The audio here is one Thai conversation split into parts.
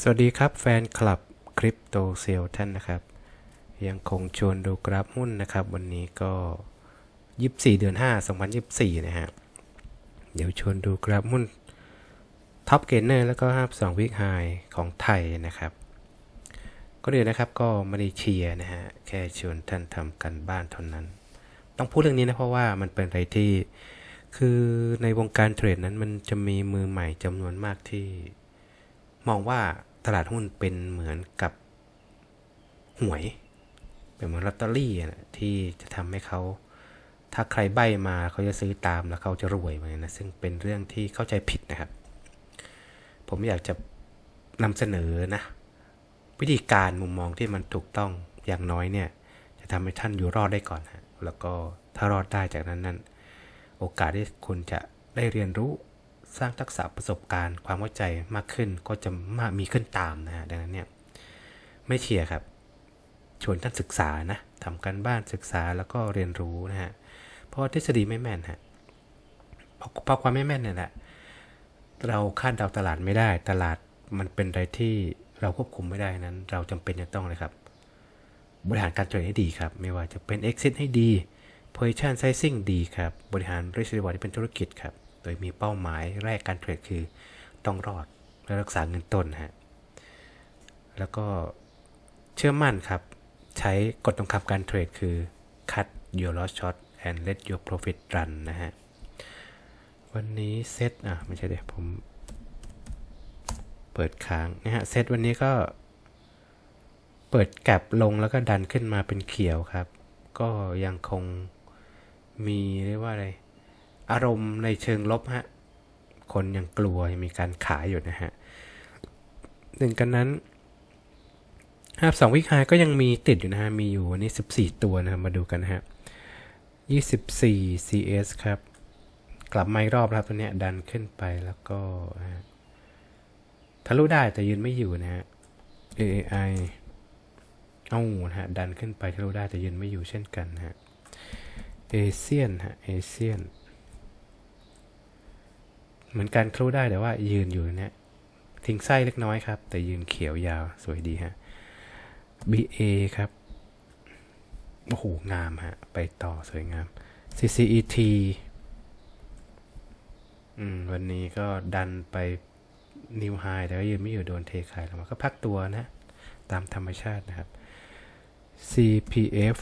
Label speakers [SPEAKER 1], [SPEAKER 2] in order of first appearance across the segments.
[SPEAKER 1] สวัสดีครับแฟนคลับคริปโตเซลท่านนะครับ ยังคงชวนดูกราฟหุ้นนะครับ วันนี้ก็ 24 เดือน 5 2024 นะฮะเดี๋ยวชวนดูกราฟหุ้นท็อปเกนเนอร์แล้วก็5 2วิกไฮของไทยนะครับ ก็เดี๋ยวนะครับก็ไม่ได้เชียร์นะฮะ แค่ชวนท่านทำกันบ้านเท่านั้น ต้องพูดเรื่องนี้นะเพราะว่ามันเป็นอะไรที่คือในวงการเทรดนั้นมันจะมีมือใหม่จำนวนมากที่ มองว่าตลาดหุ้นเป็นเหมือนกับหวย เป็นเหมือนลอตเตอรี่นะที่จะทำให้เขาถ้าใครใบมาเขาจะซื้อตามแล้วเขาจะรวยเหมือนกันนะซึ่งเป็นเรื่องที่เข้าใจผิดนะครับ ผมอยากจะนำเสนอนะ วิธีการมุมมองที่มันถูกต้องอย่างน้อยเนี่ย จะทำให้ท่านอยู่รอดได้ก่อนฮะแล้วก็ถ้ารอดได้จากนั้นนั้นโอกาสที่คุณจะได้เรียนรู้ สร้างทักษะประสบการณ์ความเข้าใจมากขึ้นก็จะมากมีขึ้นตามนะฮะดังนั้นเนี่ยไม่เชียร์ครับ ชวนท่านศึกษานะทำการบ้านศึกษาแล้วก็เรียนรู้นะฮะเพราะทฤษฎีไม่แม่นฮะเพราะความไม่แม่นเนี่ยแหละเราคาดเดาตลาดไม่ได้ ตลาดมันเป็นอะไรที่เราควบคุมไม่ได้นั้น เราจำเป็นจะต้องเลยครับ บริหารการเทรดให้ดีครับ ไม่ว่าจะเป็น exit ให้ดี position sizing ดีครับ บริหาร risk reward ที่เป็นธุรกิจครับ โดยมีเป้าหมายแรกการเทรดคือต้องรอดและรักษาเงินต้นฮะ แล้วก็เชื่อมั่นครับ ใช้กฎบังคับการเทรดคือ cut your loss short and let your profit run นะฮะ วันนี้เซตอะ ไม่ใช่เดี๋ยวผมเปิดค้างนะฮะ เซตวันนี้ก็ เปิดแกลบลงแล้วก็ดันขึ้นมาเป็นเขียวครับ ก็ยังคงมีเรียกว่าอะไร อารมณ์ในเชิงลบฮะ คนยังกลัวยังมีการขายอยู่นะฮะหนึ่งกันนั้นห้าสองวิคายก็ยังมีติดอยู่นะฮะ มีอยู่วันนี้ 14 ตัวนะครับมาดูกันนะฮะ 24 CS ครับ กลับมาอีกรอบครับตัวเนี้ยดันขึ้นไปแล้วก็ทะลุได้แต่ยืนไม่อยู่นะฮะ AI เอ้านะฮะ ดันขึ้นไปทะลุได้แต่ยืนไม่อยู่เช่นกันฮะ เอเชียนฮะ เอเชียน เหมือนกันทะลุได้แต่ว่ายืนอยู่เนี่ยทิ้งไส้เล็กน้อยครับ แต่ยืนเขียวยาวสวยดีฮะ BA ครับโอ้โหงามฮะ ไปต่อสวยงาม CCET อืม วันนี้ก็ดันไปนิวไฮแต่ก็ยืนไม่อยู่โดนเทขายแล้วมันก็พักตัวนะ ตามธรรมชาตินะครับ CPF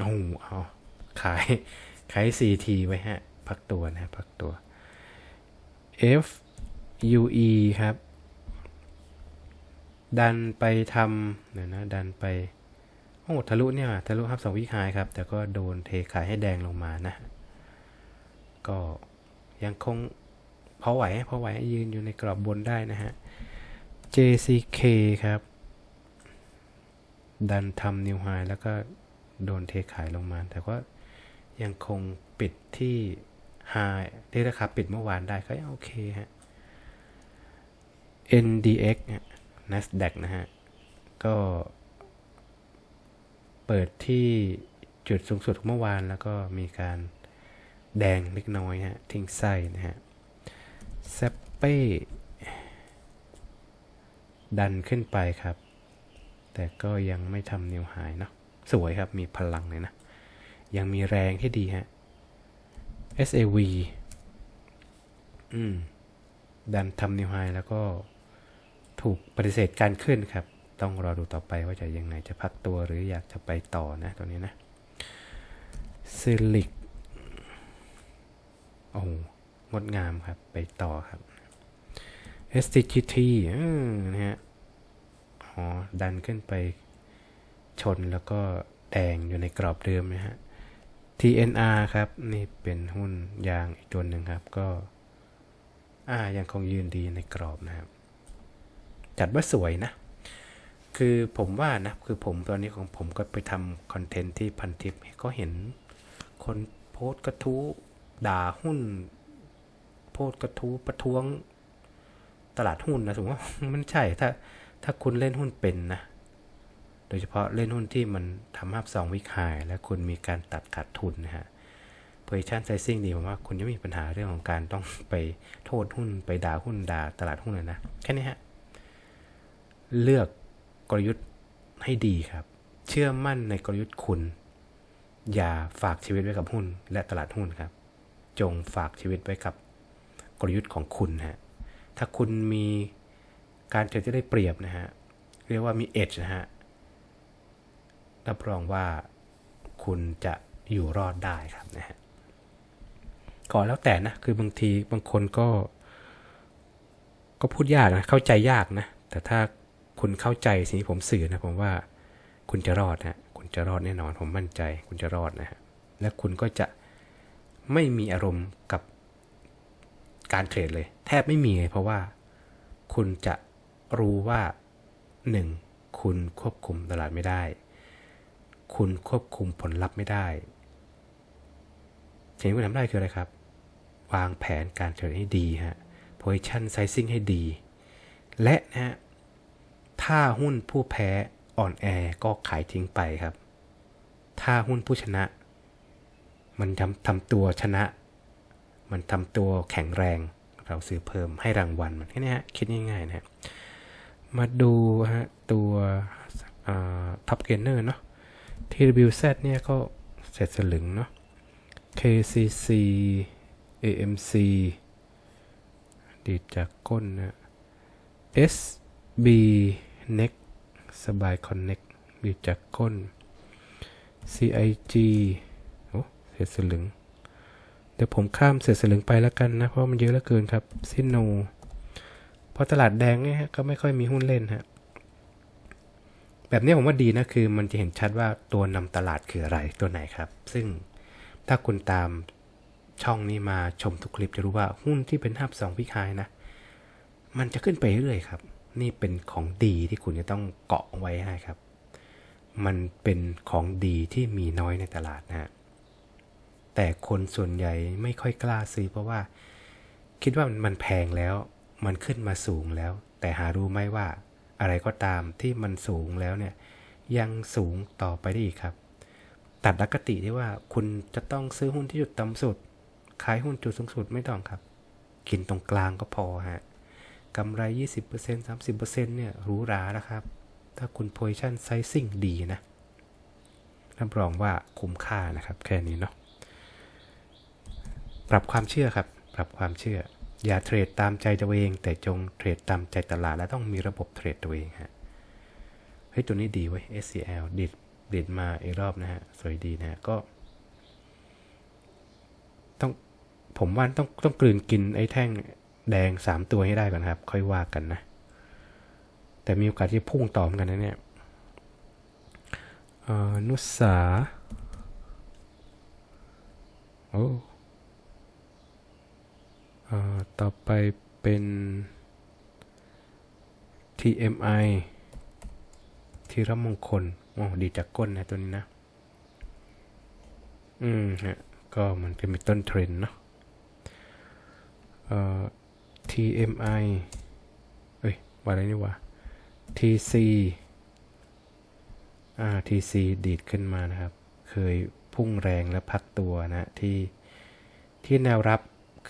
[SPEAKER 1] โอ้โหเอาขาย ขาย CT ไว้ฮะ พักตัวนะ พักตัว FUE ครับ ดันไปทำเดี๋ยนะดันไป โอ้ทะลุเนี่ยทะลุครับสองวิคายครับ แต่ก็โดนเทขายให้แดงลงมานะ ก็ยังคงพอไหวพอไหวยืนอยู่ในกรอบบนได้นะฮะ JCK ครับ ดันทำนิวไฮแล้วก็โดนเทขายลงมา แต่ก็ยังคงปิดที่ ไฮที่ราคาปิดเมื่อวานได้ก็ยังโอเคฮะ NDX เนี่ย NASDAQ นะฮะ ก็เปิดที่จุดสูงสุดของเมื่อวานแล้วก็มีการแดงเล็กน้อยฮะ ทิ้งไส้นะฮะเซเป้ดันขึ้นไปครับ แต่ก็ยังไม่ทำนิวไฮเนาะสวยครับ มีพลังเลยนะ ยังมีแรงที่ดีฮะ SAV อืมดันทำนิวไฮแล้วก็ถูกปฏิเสธการขึ้นครับ ต้องรอดูต่อไปว่าจะยังไงจะพักตัวหรืออยากจะไปต่อนะตัวนี้นะซิลิกโอ้โหงดงามครับ ไปต่อครับ STGT อืมนะฮะอ๋อดันขึ้นไปชนแล้วก็แดงอยู่ในกรอบเดิมนะฮะ TNR ครับ นี่เป็นหุ้นยางอีกตัวหนึ่งครับ ก็ อ่ายังคงยืนดีในกรอบนะครับ จัดว่าสวยนะ คือผมว่านะ คือผมตอนนี้ของผมก็ไปทำคอนเทนต์ที่พันทิปก็เห็นคนโพสกระทู้ด่าหุ้น โพสกระทู้ประท้วง ตลาดหุ้นนะสมมติว่ามันใช่ถ้า ถ้าคุณเล่นหุ้นเป็นนะ โดยเฉพาะเล่นหุ้นที่มันทำให้สองวิกไฮและคุณมีการตัดขาดทุนนะฮะ position sizing ดีผมว่าคุณจะไม่มีปัญหาเรื่องของการต้องไปโทษหุ้นไปด่าหุ้นด่าตลาดหุ้นเลยนะ แค่นี้ฮะ เลือกกลยุทธ์ให้ดีครับ เชื่อมั่นในกลยุทธ์คุณ อย่าฝากชีวิตไว้กับหุ้นและตลาดหุ้นครับ จงฝากชีวิตไว้กับกลยุทธ์ของคุณฮะ ถ้าคุณมีการเทรดที่ได้เปรียบนะฮะ เรียกว่ามี edge นะฮะ รับรองว่าคุณจะอยู่รอดได้ครับนะฮะก็แล้วแต่นะ คือบางทีบางคนก็ ก็พูดยากนะ เข้าใจยากนะ แต่ถ้าคุณเข้าใจสิ่งที่ผมสื่อนะ ผมว่าคุณจะรอดนะคุณจะรอดแน่นอน ผมมั่นใจ คุณจะรอดนะฮะและคุณก็จะไม่มีอารมณ์กับการเทรดเลย แทบไม่มีเลยเพราะว่าคุณจะรู้ว่า 1. คุณควบคุมตลาดไม่ได้ คุณควบคุมผลลัพธ์ไม่ได้สิ่งที่คุณทำได้คืออะไรครับ วางแผนการเทรดให้ดีฮะ position sizing ให้ดี และนะฮะ ถ้าหุ้นผู้แพ้อ่อนแอก็ขายทิ้งไปครับ ถ้าหุ้นผู้ชนะ มันทำทำตัวชนะ มันทำตัวแข็งแรง เราซื้อเพิ่มให้รางวัลมันแค่นี้ฮะ คิดง่ายๆนะฮะ มาดูฮะ ตัวท็อปเกนเนอร์เนาะ TWZ เนี่ยก็เสร็จสลึงเนาะ KCC AMC ดีดจากก้นนะ SB Next สบาย Connect ดีดจากก้น CIG โอ้เสร็จสลึง เดี๋ยวผมข้ามเสร็จสลึงไปแล้วกันนะ เพราะมันเยอะเหลือเกินครับ ซิโน เพราะตลาดแดงเนี่ยฮะก็ไม่ค่อยมีหุ้นเล่นฮะ แบบนี้ผมว่าดีนะคือมันจะเห็นชัดว่าตัวนำตลาดคืออะไรตัวไหนครับ ซึ่งถ้าคุณตามช่องนี้มาชมทุกคลิปจะรู้ว่าหุ้นที่เป็นภาพสองพิคายนะ มันจะขึ้นไปเรื่อยครับ นี่เป็นของดีที่คุณจะต้องเกาะไว้ให้ครับ มันเป็นของดีที่มีน้อยในตลาดนะฮะแต่คนส่วนใหญ่ไม่ค่อยกล้าซื้อเพราะว่า คิดว่ามันแพงแล้ว มันขึ้นมาสูงแล้ว แต่หารู้ไหมว่า อะไรก็ตามที่มันสูงแล้วเนี่ยยังสูงต่อไปได้อีกครับ ตัดลักติที่ว่าคุณจะต้องซื้อหุ้นที่จุดต่ำสุด ขายหุ้นจุดสูงสุดไม่ต้องครับ กินตรงกลางก็พอฮะกำไร 20% 30%เนี่ยหรูหราแล้วครับ ถ้าคุณ position sizing ดีนะรับรองว่าคุ้มค่านะครับ แค่นี้เนาะปรับความเชื่อครับ ปรับความเชื่อ อย่าเทรดตามใจตัวเอง แต่จงเทรดตามใจตลาดและต้องมีระบบเทรดตัวเองฮะเฮ้ยตัวนี้ดีเว้ย SCL ดิดดิดมาอีกรอบนะฮะ สวยดีนะฮะก็ ต้องผมว่าต้องต้องกลืนกินไอ้แท่งแดงสามตัวให้ได้ก่อนครับ ค่อยว่ากันนะ แต่มีโอกาสที่พุ่งต่อมกันนะเนี่ยนุสาโอ้ ต่อไปเป็น TMI ทีรมงคลโอ้ดีจากก้นนะตัวนี้นะ อืมฮะ ก็มันเป็นต้นเทรนเนาะ TMI เอ้ยว่าอะไรนี่วะ TC อ่า TC ดีดขึ้นมานะครับ เคยพุ่งแรงและพักตัวนะที่ที่แนวรับ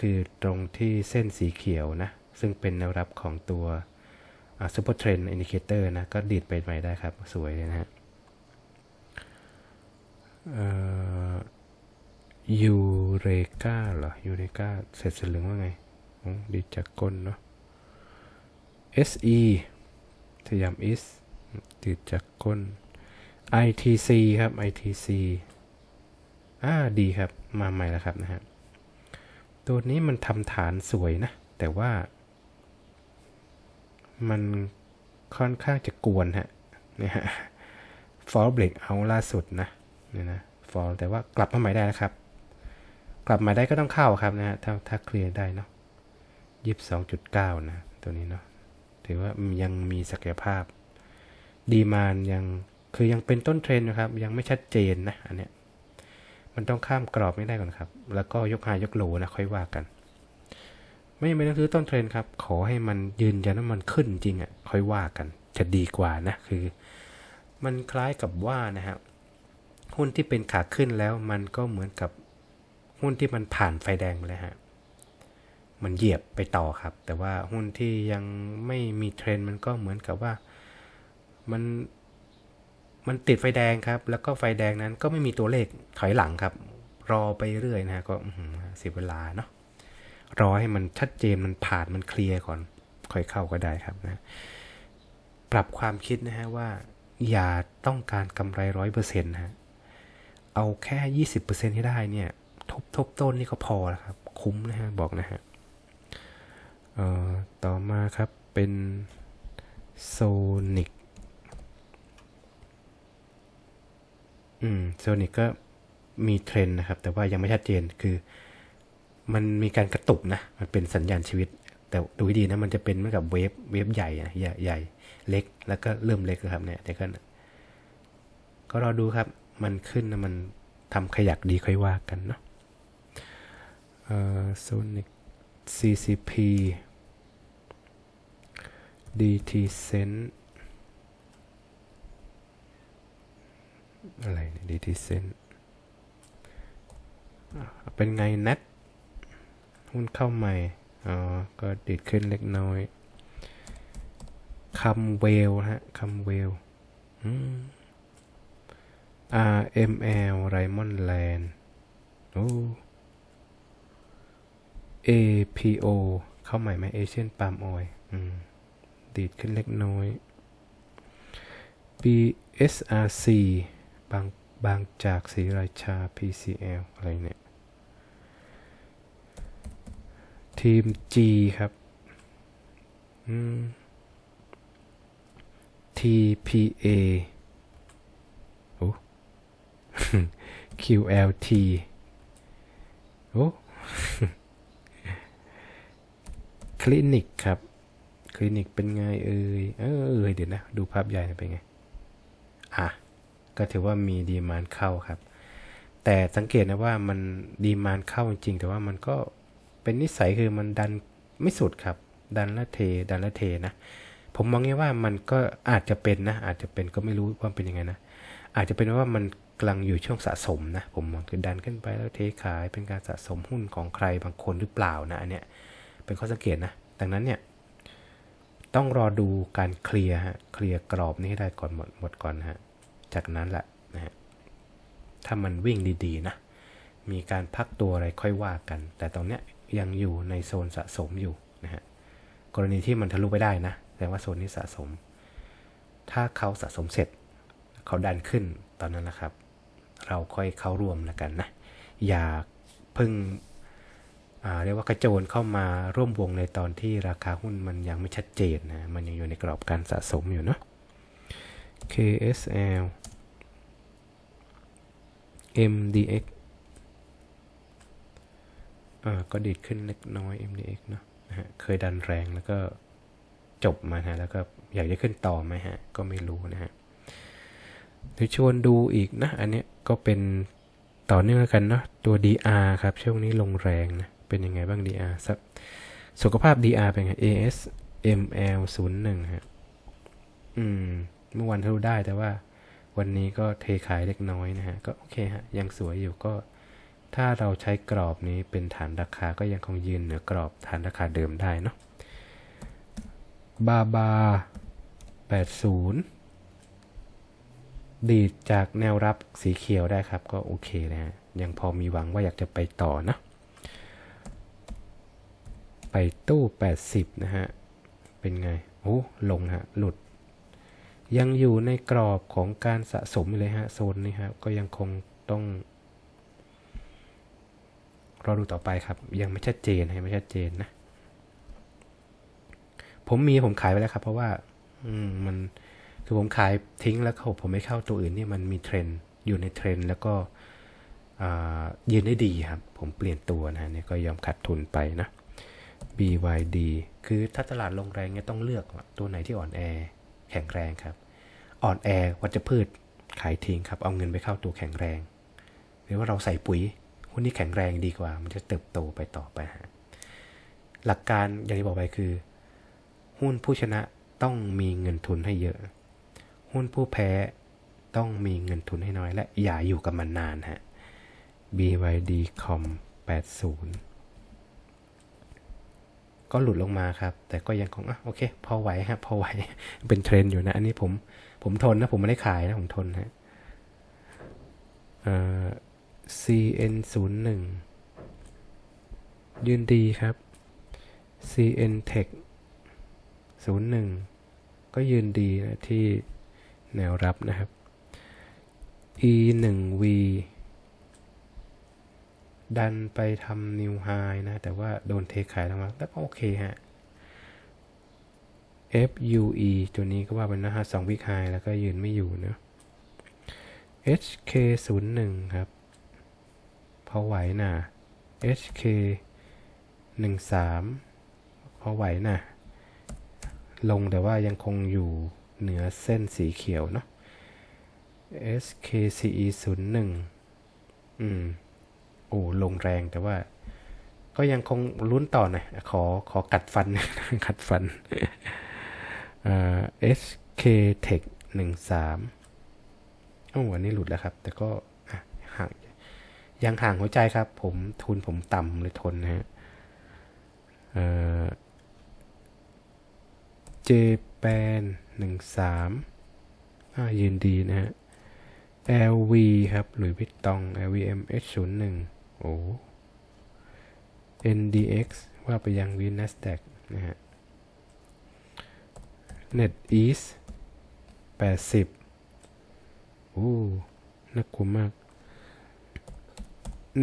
[SPEAKER 1] คือตรงที่เส้นสีเขียวนะ ซึ่งเป็นแนวรับของตัวซูเปอร์เทรนด์อินดิเคเตอร์นะ ก็ดีดไปใหม่ได้ครับ สวยเลยนะฮะ ยูเรกาเหรอ ยูเรกาเสร็จสลึงว่าไง ดีจากก้นเนาะ SE สยามอิสดีจากก้น ITC ครับ ITC อ่าดีครับ มาใหม่แล้วครับนะฮะ ตัวนี้มันทำฐานสวยนะ แต่ว่า มันค่อนข้างจะกวนฮะนี่ฮะ fall break เอาล่าสุดนะเนี่ยนะ fall แต่ว่ากลับมาใหม่ได้นะครับ กลับมาได้ก็ต้องเข้าครับนะฮะถ้าถ้าเคลียร์ได้เนาะยี่สิบสองจุดเก้านะ ตัวนี้เนาะถือว่ายังมีศักยภาพ ดีมานยังคือยังเป็นต้นเทรนนะครับ ยังไม่ชัดเจนนะอันเนี้ย มันต้องข้ามกรอบไม่ได้ก่อนครับ แล้วก็ยกหายกโหลนะค่อยว่ากัน ไม่ไม่ต้องซื้อต้นเทรนครับ ขอให้มันยืนยันว่ามันขึ้นจริงอะ่ะ ค่อยว่ากัน จะดีกว่านะ คือ มันคล้ายกับว่านะฮะหุ้นที่เป็นขาขึ้นแล้วมันก็เหมือนกับหุ้นที่มันผ่านไฟแดงไปแล้วฮะ มันเหยียบไปต่อครับ แต่ว่าหุ้นที่ยังไม่มีเทรนมันก็เหมือนกับว่า มัน มันติดไฟแดงครับ แล้วก็ไฟแดงนั้นก็ไม่มีตัวเลขถอยหลังครับ รอไปเรื่อยนะฮะก็เสียเวลาเนาะรอให้มันชัดเจนมันผ่านมันเคลียร์ก่อน ค่อยเข้าก็ได้ครับนะ ปรับความคิดนะฮะว่า อย่าต้องการกำไรร้อยเปอร์เซ็นต์ฮะเอาแค่ยี่สิบเปอร์เซ็นที่ได้เนี่ย ทบทบต้นนี่ก็พอแล้วครับ คุ้มนะฮะ บอกนะฮะต่อมาครับเป็นโซนิก อืมโซนิกก็มีเทรนนะครับ แต่ว่ายังไม่ชัดเจนคือ มันมีการกระตุกนะ มันเป็นสัญญาณชีวิต แต่ดูให้ดีนะ มันจะเป็นเหมือนกับเวฟเวฟใหญ่นะใหญ่ใหญ่เล็ก แล้วก็เริ่มเล็กนะครับเนี่ยเดี๋ยวก็ก็รอดูครับ มันขึ้นนะมันทำขยักดีค่อยว่ากันเนาะเอ่อโซนิก CCP DT Sense อะไรเนี่ย DT Sense อะเป็นไงนัดหุ้นเข้าใหม่อ๋อก็ดิดขึ้นเล็กน้อยคำเวลฮะคำเวลอืม RML Raymond Land โอ้ APO เข้าใหม่ไหม Asian Palm Oil อืมดีดขึ้นเล็กน้อย BSRC บางบางจากศรีราชา PCL อะไรเนี่ย ทีม G ครับ TPA โอ้ QLT โอ้คลินิกครับ คลินิกเป็นไงเอ่ย เออเอยเดี๋ยวนะ ดูภาพใหญ่เป็นไง อะ ก็ถือว่ามีดีมานเข้าครับ แต่สังเกตนะว่ามันดีมานเข้าจริงๆแต่ว่ามันก็เป็นนิสัยคือมันดันไม่สุดครับ ดันละเท ดันละเทนะ ผมมองงี้ว่ามันก็อาจจะเป็นนะ อาจจะเป็นก็ไม่รู้ว่าเป็นยังไงนะ อาจจะเป็นว่ามันกำลังอยู่ช่วงสะสมนะ ผมมองคือดันขึ้นไปแล้วเทขายเป็นการสะสมหุ้นของใครบางคนหรือเปล่านะอันเนี้ยเป็นข้อสังเกตนะ ดังนั้นเนี่ยต้องรอดูการเคลียร์ฮะ เคลียร์กรอบนี้ให้ได้ก่อนหมดหมดก่อนฮะ จากนั้นแหละนะฮะถ้ามันวิ่งดีๆนะ มีการพักตัวอะไรค่อยว่ากัน แต่ตรงเนี้ยยังอยู่ในโซนสะสมอยู่นะฮะ กรณีที่มันทะลุไปได้นะแต่ว่าโซนนี้สะสม ถ้าเขาสะสมเสร็จ เขาดันขึ้นตอนนั้นนะครับ เราค่อยเข้าร่วมแล้วกันนะ อย่าเพิ่งเรียกว่ากระโจนเข้ามาร่วมวงในตอนที่ราคาหุ้นมันยังไม่ชัดเจนนะ มันยังอยู่ในกรอบการสะสมอยู่เนาะ KSL MDX อ่าก็ดีดขึ้นเล็กน้อย MDX เนาะนะฮะเคยดันแรงแล้วก็จบมาฮะแล้วก็อยากจะขึ้นต่อไหมฮะ ก็ไม่รู้นะฮะเดี๋ยวชวนดูอีกนะ อันเนี้ยก็เป็นต่อเนื่องกันเนาะตัว DR ครับ ช่วงนี้ลงแรงนะ เป็นยังไงบ้าง DR สักสุขภาพ DR เป็นไง AS ML 0 1ฮะ อืม เมื่อวันทะลุได้แต่ว่าวันนี้ก็เทขายเล็กน้อยนะฮะ ก็โอเคฮะ ยังสวยอยู่ก็ ถ้าเราใช้กรอบนี้เป็นฐานราคาก็ยังคงยืนเหนือกรอบฐานราคาเดิมได้เนาะบาบา 80 ดีดจากแนวรับสีเขียวได้ครับ ก็โอเคนะฮะ ยังพอมีหวังว่าอยากจะไปต่อนะ ไปตู้ 80 นะฮะ เป็นไง โอ้ ลงฮะ หลุด ยังอยู่ในกรอบของการสะสมเลยฮะโซนนี้ครับก็ยังคงต้องรอดูต่อไปครับ ยังไม่ชัดเจนให้ไม่ชัดเจนนะ ผมมีผมขายไปแล้วครับ เพราะว่า อืมมันคือผมขายทิ้งแล้วเขาผมไม่เข้าตัวอื่นนี่มันมีเทรนด์อยู่ในเทรนด์แล้วก็ยืนได้ดีครับ ผมเปลี่ยนตัวนะเนี่ยก็ยอมขาดทุนไปนะ BYD คือถ้าตลาดลงแรงเนี่ยต้องเลือกตัวไหนที่อ่อนแอแข็งแรงครับ อ่อนแอวัชพืช ขายทิ้งครับ เอาเงินไปเข้าตัวแข็งแรง หรือว่าเราใส่ปุ๋ยหุ้นที่แข็งแรงดีกว่า มันจะเติบโตไปต่อไปฮะหลักการอย่างที่บอกไปคือ หุ้นผู้ชนะต้องมีเงินทุนให้เยอะ หุ้นผู้แพ้ต้องมีเงินทุนให้น้อย และอย่าอยู่กับมันนานฮะ BYD com 80 ก็หลุดลงมาครับ แต่ก็ยังคงอะโอเค พอไหวฮะพอไหวเป็นเทรนอยู่นะ อันนี้ผมผมทนนะ ผมไม่ได้ขายนะ ผมทนฮะเอ่อ CN 0 1ยืนดีครับ CN Tech 01 ก็ยืนดีนะที่แนวรับนะครับ E 1 V ดันไปทำนิวไฮนะ แต่ว่าโดนเทขายลงมาแต่ก็โอเคฮะ FUE ตัวนี้ก็ว่าเป็นนะฮะสองวิกไฮแล้วก็ยืนไม่อยู่เนอะ HK 0 1 ครับ พอไหวนะ HK 1 3 พอไหวนะ ลงแต่ว่ายังคงอยู่เหนือเส้นสีเขียวเนาะ SKCE 0 1 อืม โอ้ลงแรงแต่ว่า ก็ยังคงลุ้นต่อหน่อยขอขอกัดฟัน กัดฟันอ่า SK Tech 1 3โอ้อันนี้หลุดแล้วครับ แต่ก็ห่างยังห่างหัวใจครับ ผมทุนผมต่ำเลยทนนะฮะเอ่อ Japan 1 3อ่ายืนดีนะฮะ LV ครับ หรือวิตตอง LVM H01 โอ้ NDX ว่าไปยังวิน NASDAQ นะฮะ NetEase 80 โอ้น่ากลัวมาก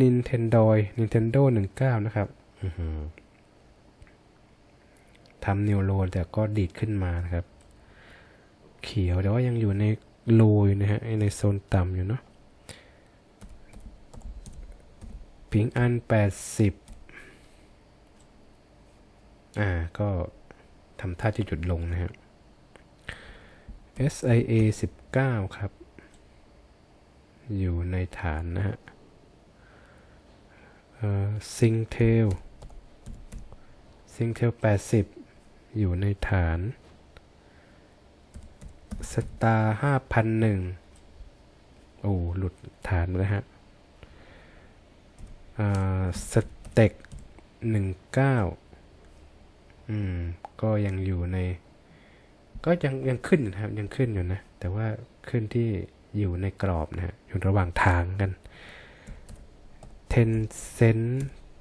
[SPEAKER 1] Nintendo Nintendo 19 นะครับทำนิวโรแต่ก็ดีดขึ้นมานะครับ เขียวแต่ว่ายังอยู่ในโลอยู่นะฮะ ในโซนต่ำอยู่เนาะ พิงอัน 80 อ่า ก็ทำท่าจะหยุดลงนะฮะ SIA 19 ครับ อยู่ในฐานนะฮะซิงเทลซิงเทล80 อยู่ในฐานสตาร์ห้าพันหนึ่งโอ้ หลุดฐานเลยฮะอ่า สเต็กหนึ่งเก้าอืม ก็ยังอยู่ใน ก็ยังยังขึ้นนะครับ ยังขึ้นอยู่นะ แต่ว่าขึ้นที่อยู่ในกรอบนะฮะอยู่ระหว่างทางกันเทนเซน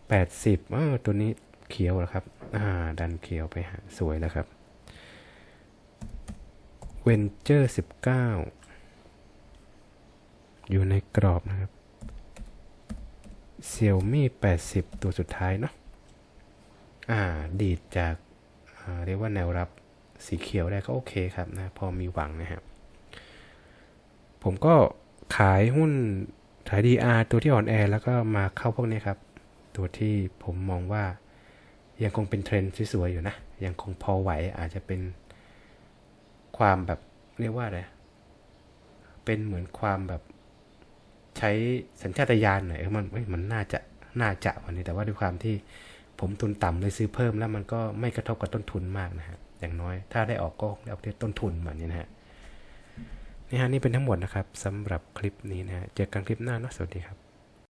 [SPEAKER 1] แปดสิบอ้าวตัวนี้เขียวเหรอครับ อ่า ดันเขียวไปฮะสวยแล้วครับเวนเจอร์สิบเก้าอยู่ในกรอบนะครับ เซี่ยวมี่แปดสิบตัวสุดท้ายเนาะอ่าดีดจากอ่าเรียกว่าแนวรับสีเขียวได้ก็โอเคครับนะพอมีหวังนะครับผมก็ขายหุ้นขาย DR ตัวที่อ่อนแอแล้วก็มาเข้าพวกนี้ครับ ตัวที่ผมมองว่ายังคงเป็นเทรนด์สวยๆอยู่นะ ยังคงพอไหวอาจจะเป็นความแบบเรียกว่าอะไรเป็นเหมือนความแบบ ใช้สัญชาตญาณหน่อยมันมันน่าจะน่าจะวันนี้แต่ว่าด้วยความที่ผมทุนต่ำเลยซื้อเพิ่มแล้วมันก็ไม่กระทบกับต้นทุนมากนะฮะอย่างน้อยถ้าได้ออกก็ได้ออกที่ต้นทุนเหมือนี้นะฮะนี่ฮะนี่เป็นทั้งหมดนะครับสำหรับคลิปนี้นะฮะเจอกันคลิปหน้านะสวัสดีครับ